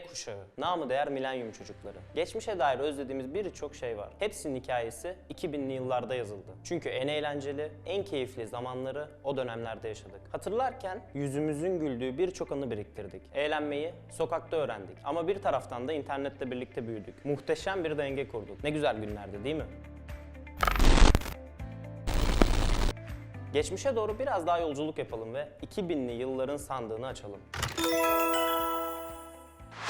Z kuşağı, namı değer milenyum çocukları. Geçmişe dair özlediğimiz birçok şey var. Hepsinin hikayesi 2000'li yıllarda yazıldı. Çünkü en eğlenceli, en keyifli zamanları o dönemlerde yaşadık. Hatırlarken yüzümüzün güldüğü birçok anı biriktirdik. Eğlenmeyi sokakta öğrendik. Ama bir taraftan da internetle birlikte büyüdük. Muhteşem bir denge kurduk. Ne güzel günlerdi değil mi? Geçmişe doğru biraz daha yolculuk yapalım ve 2000'li yılların sandığını açalım.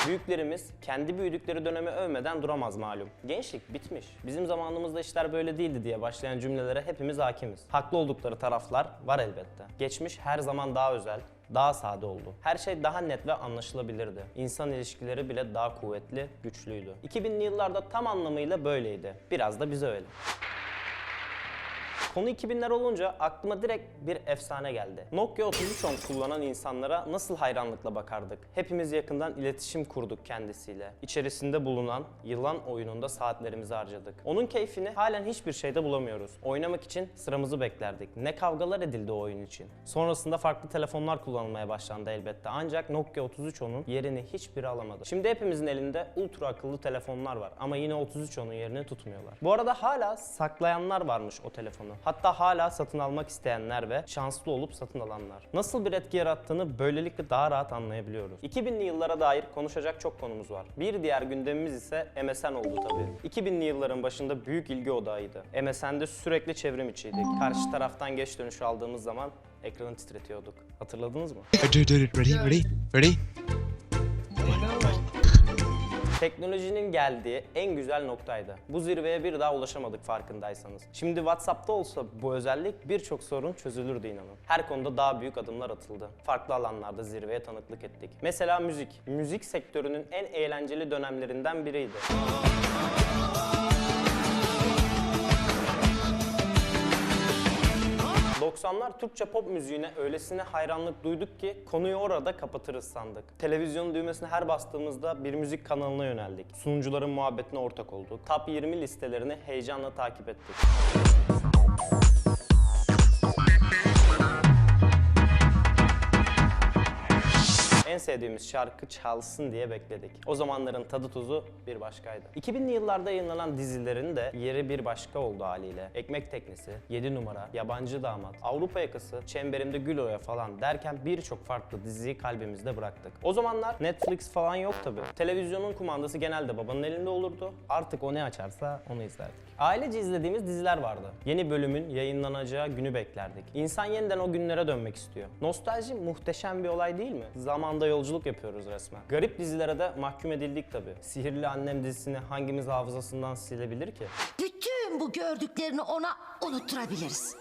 Büyüklerimiz kendi büyüdükleri dönemi övmeden duramaz malum. Gençlik bitmiş. Bizim zamanımızda işler böyle değildi diye başlayan cümlelere hepimiz hakimiz. Haklı oldukları taraflar var elbette. Geçmiş her zaman daha özel, daha sade oldu. Her şey daha net ve anlaşılabilirdi. İnsan ilişkileri bile daha kuvvetli, güçlüydü. 2000'li yıllarda tam anlamıyla böyleydi. Biraz da bize öyle. Konu 2000'ler olunca aklıma direkt bir efsane geldi. Nokia 3310 kullanan insanlara nasıl hayranlıkla bakardık? Hepimiz yakından iletişim kurduk kendisiyle. İçerisinde bulunan yılan oyununda saatlerimizi harcadık. Onun keyfini halen hiçbir şeyde bulamıyoruz. Oynamak için sıramızı beklerdik. Ne kavgalar edildi o oyun için. Sonrasında farklı telefonlar kullanılmaya başlandı elbette. Ancak Nokia 3310'un yerini hiçbiri alamadı. Şimdi hepimizin elinde ultra akıllı telefonlar var ama yine 3310'un yerini tutmuyorlar. Bu arada hala saklayanlar varmış o telefonu. Hatta hala satın almak isteyenler ve şanslı olup satın alanlar. Nasıl bir etki yarattığını böylelikle daha rahat anlayabiliyoruz. 2000'li yıllara dair konuşacak çok konumuz var. Bir diğer gündemimiz ise MSN oldu tabii. 2000'li yılların başında büyük ilgi odağıydı. MSN'de sürekli çevrim içiydik. Karşı taraftan geç dönüş aldığımız zaman ekranı titretiyorduk. Hatırladınız mı? İt. Ready, ready, ready. Teknolojinin geldiği en güzel noktaydı. Bu zirveye bir daha ulaşamadık farkındaysanız. Şimdi WhatsApp'ta olsa bu özellik birçok sorun çözülürdü inanın. Her konuda daha büyük adımlar atıldı. Farklı alanlarda zirveye tanıklık ettik. Mesela müzik. Müzik sektörünün en eğlenceli dönemlerinden biriydi. ...90'lar Türkçe pop müziğine öylesine hayranlık duyduk ki konuyu orada kapatırız sandık. Televizyonun düğmesine her bastığımızda bir müzik kanalına yöneldik. Sunucuların muhabbetine ortak olduk. Top 20 listelerini heyecanla takip ettik. Sevdiğimiz şarkı çalsın diye bekledik. O zamanların tadı tuzu bir başkaydı. 2000'li yıllarda yayınlanan dizilerin de yeri bir başka oldu haliyle. Ekmek Teknesi, 7 numara, Yabancı Damat, Avrupa Yakası, Çemberimde Gül Oya falan derken birçok farklı diziyi kalbimizde bıraktık. O zamanlar Netflix falan yok tabi. Televizyonun kumandası genelde babanın elinde olurdu. Artık o ne açarsa onu izlerdik. Ailece izlediğimiz diziler vardı. Yeni bölümün yayınlanacağı günü beklerdik. İnsan yeniden o günlere dönmek istiyor. Nostalji muhteşem bir olay değil mi? Zamanda yolculuk yapıyoruz resmen. Garip dizilere de mahkum edildik tabi. Sihirli Annem dizisini hangimiz hafızasından silebilir ki? Bütün bu gördüklerini ona unutturabiliriz.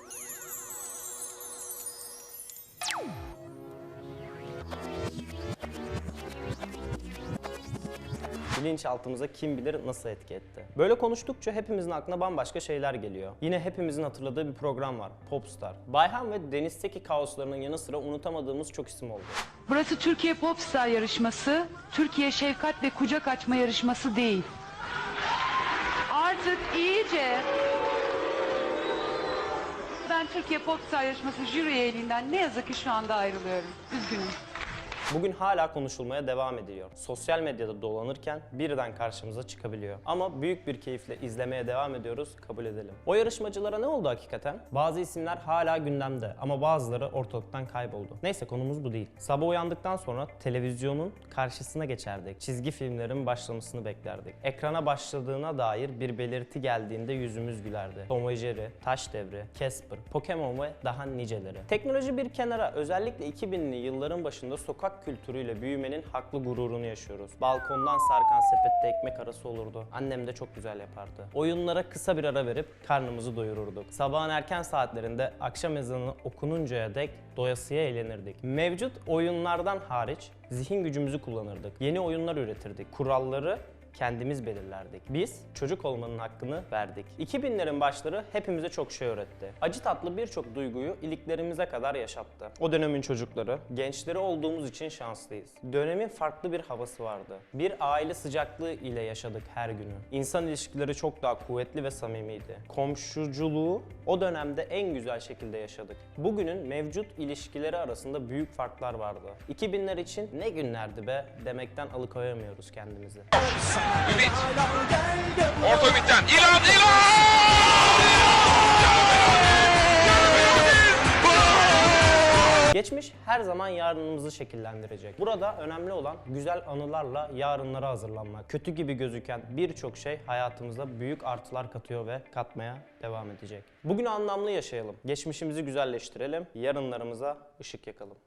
Bilinçaltımıza kim bilir nasıl etki etti. Böyle konuştukça hepimizin aklına bambaşka şeyler geliyor. Yine hepimizin hatırladığı bir program var. Popstar. Bayhan ve Deniz'teki kaoslarının yanı sıra unutamadığımız çok isim oldu. Burası Türkiye Popstar yarışması, Türkiye Şefkat ve Kucak Açma yarışması değil. Artık iyice ben Türkiye Popstar yarışması jüri üyeliğinden ne yazık ki şu anda ayrılıyorum. Üzgünüm. Bugün hala konuşulmaya devam ediyor. Sosyal medyada dolanırken birden karşımıza çıkabiliyor. Ama büyük bir keyifle izlemeye devam ediyoruz, kabul edelim. O yarışmacılara ne oldu hakikaten? Bazı isimler hala gündemde ama bazıları ortalıktan kayboldu. Neyse konumuz bu değil. Sabah uyandıktan sonra televizyonun karşısına geçerdik. Çizgi filmlerin başlamasını beklerdik. Ekrana başladığına dair bir belirti geldiğinde yüzümüz gülerdi. Tom ve Jerry, Taş Devri, Casper, Pokemon ve daha niceleri. Teknoloji bir kenara özellikle 2000'li yılların başında sokak kültürüyle büyümenin haklı gururunu yaşıyoruz. Balkondan sarkan sepette ekmek arası olurdu. Annem de çok güzel yapardı. Oyunlara kısa bir ara verip karnımızı doyururduk. Sabahın erken saatlerinde akşam ezanı okununcaya dek doyasıya eğlenirdik. Mevcut oyunlardan hariç zihin gücümüzü kullanırdık. Yeni oyunlar üretirdik. Kuralları kendimiz belirlerdik. Biz çocuk olmanın hakkını verdik. 2000'lerin başları hepimize çok şey öğretti. Acı tatlı birçok duyguyu iliklerimize kadar yaşattı. O dönemin çocukları, gençleri olduğumuz için şanslıyız. Dönemin farklı bir havası vardı. Bir aile sıcaklığı ile yaşadık her günü. İnsan ilişkileri çok daha kuvvetli ve samimiydi. Komşuculuğu o dönemde en güzel şekilde yaşadık. Bugünün mevcut ilişkileri arasında büyük farklar vardı. 2000'ler için ne günlerdi be demekten alıkoyamıyoruz kendimizi. Ümit. Orta Ümit'ten. İlan, İlan! Geçmiş her zaman yarınımızı şekillendirecek. Burada önemli olan güzel anılarla yarınlara hazırlanmak. Kötü gibi gözüken birçok şey hayatımıza büyük artılar katıyor ve katmaya devam edecek. Bugün anlamlı yaşayalım. Geçmişimizi güzelleştirelim. Yarınlarımıza ışık yakalım.